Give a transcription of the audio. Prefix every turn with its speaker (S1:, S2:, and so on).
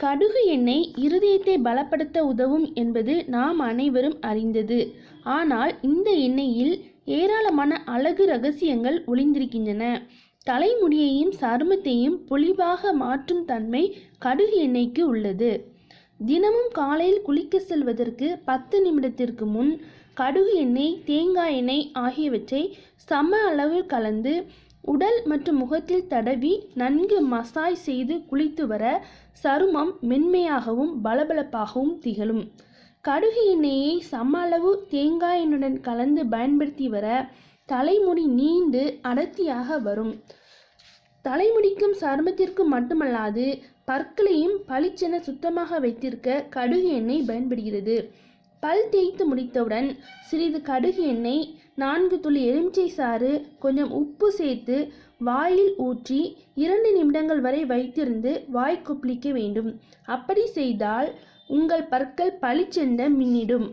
S1: கடுகு எண்ணெய் இருதயத்தை பலப்படுத்த உதவும் என்பது நாம் அனைவரும் அறிந்தது. ஆனால் இந்த எண்ணெயில் ஏராளமான அழகு ரகசியங்கள் ஒளிந்திருக்கின்றன. தலைமுடியையும் சருமத்தையும் பொலிவாக மாற்றும் தன்மை கடுகு எண்ணெய்க்கு உள்ளது. தினமும் காலையில் குளிக்க செல்வதற்கு பத்து நிமிடத்திற்கு முன் கடுகு எண்ணெய் தேங்காய் எண்ணெய் ஆகியவற்றை சம அளவில் கலந்து உடல் மற்றும் முகத்தில் தடவி நன்கு மசாஜ் செய்து குளித்து வர சருமம் மென்மையாகவும் பளபளப்பாகவும் திகழும். கடுகு எண்ணெயை சம அளவு தேங்காய் எண்ணுடன் கலந்து பயன்படுத்தி வர தலைமுடி நீண்டு அடர்த்தியாக வரும். தலைமுடிக்கும் சருமத்திற்கும் மட்டுமல்லாது பற்களையும் பளிச்சென சுத்தமாக வைத்திருக்க கடுகு எண்ணெய் பயன்படுகிறது. பல் தேய்த்து முடித்தவுடன் சிறிது கடுகு எண்ணெய் நான்கு துளி எலுமிச்சை சாறு கொஞ்சம் உப்பு சேர்த்து வாயில் ஊற்றி இரண்டு நிமிடங்கள் வரை வைத்திருந்து வாய் கொப்பளிக்க வேண்டும். அப்படி செய்தால் உங்கள் பற்கள் பளிச்சென்ற மின்னிடும்.